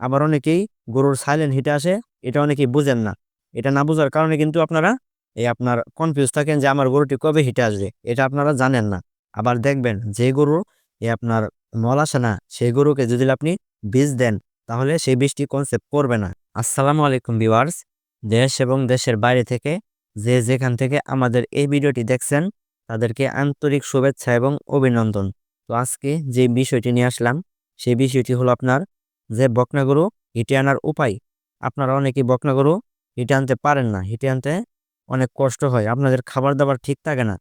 আবার অনেকেই গরুর সাইলেন্ট হিটে আসে, এটা অনেকেই বুঝেন না। এটা না বোঝার কারণে কিন্তু আপনারা এই আপনার কনফিউজ থাকেন যে আমার গরুটি কবে হিটে আসবে, এটা আপনারা জানেন না। আবার দেখবেন যে গরু, এ আপনার মল আসে না, সেই গরুকে যদি আপনি বীজ দেন, তাহলে সেই বীজটি কনসেপ্ট করবে না। আসসালামু আলাইকুম ভিউয়ার্স দেশ এবং দেশের বাইরে থেকে যে যেখান থেকে আমাদের এই ভিডিওটি দেখছেন, তাদেরকে আন্তরিক শুভেচ্ছা এবং অভিনন্দন। তো আজকে যে বিষয়টি নিয়ে আসলাম, সেই বিষয়টি হলো আপনার যে বকনা গরু হিটে আনার উপায়, আপনারা অনেকেই বকনা গরু হিটে আনতে পারেন না। হিটে আনতে অনেক কষ্ট হয়, আপনাদের খাবার দাবার ঠিক থাকে না।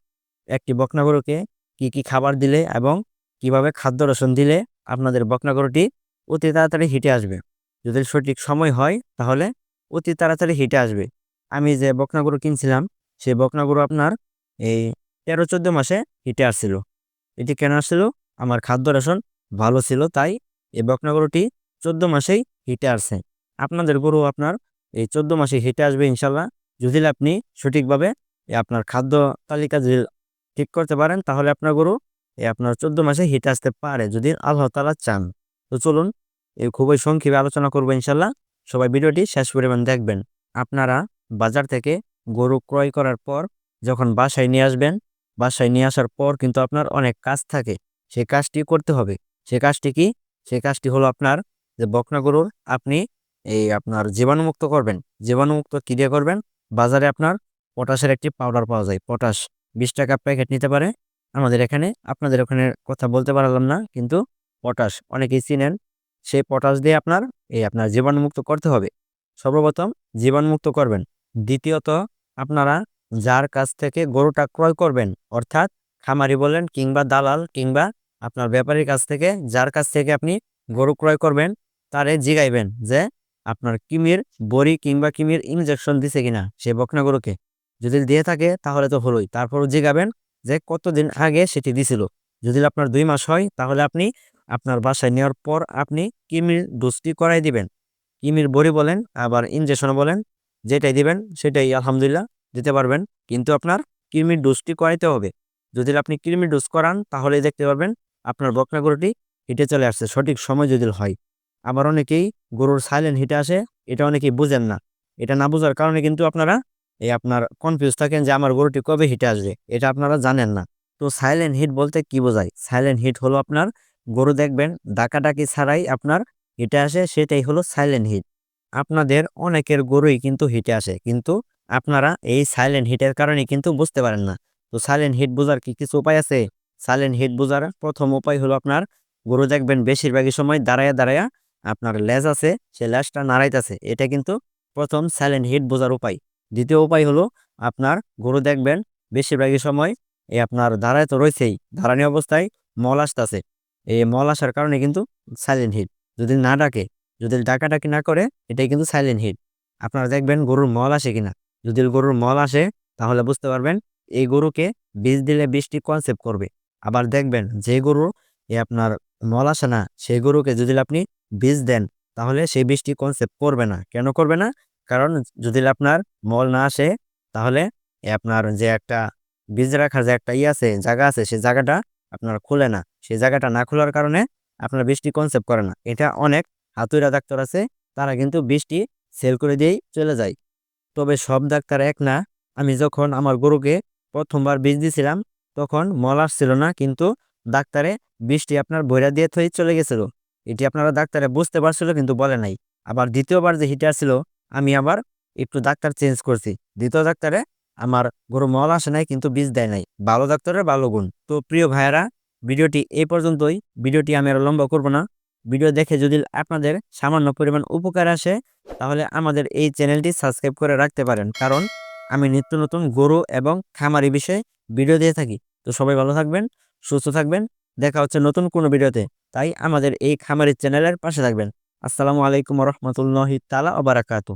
একটি বকনা গরুকে কী কী খাবার দিলে এবং কীভাবে খাদ্য রসন দিলে আপনাদের বকনা গরুটি অতি তাড়াতাড়ি হিটে আসবে? যদি সঠিক সময় হয়, তাহলে অতি তাড়াতাড়ি হিটে আসবে। আমি যে বকনা গরু কিনছিলাম, সেই বকনা গরু আপনার এই তেরো চোদ্দ মাসে হিটে আসছিল। এটি কেন আসছিল আমার খাদ্য রেশন ভালো ছিল, তাই এই বকনা গরুটি চোদ্দ মাসেই হিটে আসছে। আপনাদের গরু আপনার এই চোদ্দ মাসে হিটে আসবে ইনশাল্লাহ। যদি আপনি সঠিকভাবে আপনার খাদ্য তালিকা যদি ঠিক করতে পারেন, তাহলে আপনার গরু আপনার চোদ্দ মাসে হিটে আসতে পারে যদি আল্লাহ তালা চান। তো চলুন এই খুবই সংক্ষেপে আলোচনা করব ইনশাল্লাহ। সবাই ভিডিওটি শেষ পরিমাণ দেখবেন। আপনারা বাজার থেকে গরু ক্রয় করার পর যখন বাসায় নিয়ে আসবেন, বাসায় নিয়ে আসার পর কিন্তু আপনার অনেক কাজ থাকে। সেই কাজটি করতে হবে। সে কাজটি কি? সে কাজটি হলো আপনার যে বকনা গরুর আপনি এই আপনার জীবাণুমুক্ত করবেন। জীবাণুমুক্ত কী দিয়ে করবেন? বাজারে আপনার পটাশের একটি পাউডার পাওয়া যায়। পটাশ বিশ টাকা প্যাকেট নিতে পারে। আমাদের এখানে, আপনাদের ওখানে কথা বলতে পারলাম না, কিন্তু পটাশ অনেকেই চিনেন। সেই পটাশ দিয়ে আপনার এই আপনার জীবাণুমুক্ত করতে হবে। সর্বপ্রথম জীবাণুমুক্ত করবেন। দ্বিতীয়ত আপনারা যার কাছ থেকে গরুটা ক্রয় করবেন, অর্থাৎ খামারি বলেন কিংবা দালাল কিংবা আপনার ব্যাপারীর কাছ থেকে, যার কাছ থেকে আপনি গরু ক্রয় করবেন তারে জিগাইবেন যে আপনার কিমির বড়ি কিংবা কিমির ইনজেকশন দিছে কিনা সে বকনা গরুকে যদি দিয়ে থাকে তাহলে তো হলোই। তারপর জিগাবেন যে কতদিন আগে সেটি দিছিল। যদি আপনার দুই মাস হয় তাহলে আপনি আপনার বাসায় নেওয়ার পর আপনি কিমির ডোজটি করাই দিবেন। কিমির বড়ি বলেন, আবার ইনজেকশন বলেন, যেটাই দিবেন সেটাই আলহামদুলিল্লাহ দিতে পারবেন। কিন্তু আপনার কিমির ডোজটি করাইতে হবে। যদি আপনি কিমির ডোজ করান তাহলেই দেখতে পারবেন আপনার বকনা গরুটি হিটে চলে আসছে। সঠিক সময় যদি হয়। আবার অনেকেই গরুর সাইলেন্ট হিটে আসে, এটা অনেকেই বুঝেন না। এটা না বোঝার কারণে কিন্তু আপনারা এই আপনার কনফিউজ থাকেন যে আমার গরুটি কবে হিটে আসবে, এটা আপনারা জানেন না। তো সাইলেন্ট হিট বলতে কি বোঝায়? সাইলেন্ট হিট হলো আপনার গরু দেখবেন ডাকাডাকি ছাড়াই আপনার হিটে আসে, সেটাই হলো সাইলেন্ট হিট আপনাদের অনেকের গরুই কিন্তু হিটে আসে, কিন্তু আপনারা এই সাইলেন্ট হিটের কারণে কিন্তু বুঝতে পারেন না। তো সাইলেন্ট হিট বোঝার কি কিছু উপায় আছে? সাইলেন্ট হিট বোঝার প্রথম উপায় হলো আপনার গরু দেখবেন বেশিরভাগই সময় দাঁড়ায়া দাঁড়ায়া আপনার লেজ আছে, সে লেজটা নাড়াইতেছে। এটা কিন্তু প্রথম সাইলেন্ট হিট বোঝার উপায়। দ্বিতীয় উপায় হলো আপনার গরু দেখবেন, বেশিরভাগই সময় এই আপনার দাঁড়ায় তো রয়েছেই দাঁড়ানি অবস্থায় মল আসতেছে। এই মল আসার কারণে কিন্তু সাইলেন্ট হিট যদি না ডাকে, যদি ডাকাডাকি না করে, এটাই কিন্তু সাইলেন্ট হিট আপনারা দেখবেন গরুর মল আসে কিনা। যদি গরুর মল আসে, তাহলে বুঝতে পারবেন এই গরুকে বীজ দিলে বীজটি কনসেপ্ট করবে। আবার দেখবেন যে গরু এ আপনার মল আসে না, সেই গরুকে যদি আপনি বীজ দেন, তাহলে সেই বীজটি কনসেপ্ট করবে না। কেন করবে না? কারণ যদি আপনার মল না আসে, তাহলে আপনার যে একটা বীজ রাখার যে একটা ই আছে, জায়গা আছে সেই জায়গাটা আপনার খুলে না। সেই জায়গাটা না খোলার কারণে আপনার বৃষ্টি কনসেপ্ট করে না। এটা অনেক হাতুরা ডাক্তার আছে, তারা কিন্তু বৃষ্টি সেল করে দিয়েই চলে যায়। তবে সব ডাক্তার এক না, আমি যখন আমার গরুকে প্রথমবার বীজ দিয়েছিলাম তখন মল আসছিল না, কিন্তু ডাক্তারে বৃষ্টি আপনার বইরা দিয়ে থই চলে গেছিল। এটি আপনারা ডাক্তারে বুঝতে পারছিল কিন্তু বলে নাই। আবার দ্বিতীয়বার যে হিটার ছিল আমি আবার একটু ডাক্তার চেঞ্জ করছি। দ্বিতীয় ডাক্তারে আমার গরু মল আসে নাই কিন্তু বীজ দেয় নাই। ভালো ডাক্তারের ভালো গুণ। তো প্রিয় ভাইয়ারা, ভিডিওটি এই পর্যন্তই। ভিডিওটি আমি আর লম্বা করব না। ভিডিও দেখে যদি আপনাদের সামান্য পরিমাণ উপকার আসে, তাহলে আমাদের এই চ্যানেলটি সাবস্ক্রাইব করে রাখতে পারেন। কারণ আমি নিত্য নতুন গরু এবং খামারি বিষয়ে ভিডিও দিয়ে থাকি। তো সবাই ভালো থাকবেন, সুস্থ থাকবেন। দেখা হচ্ছে নতুন কোনো ভিডিওতে। তাই আমাদের এই খামারের চ্যানেলের পাশে থাকবেন। আসসালামু আলাইকুম রহমতুল্লাহ তালা ওবারাকাতু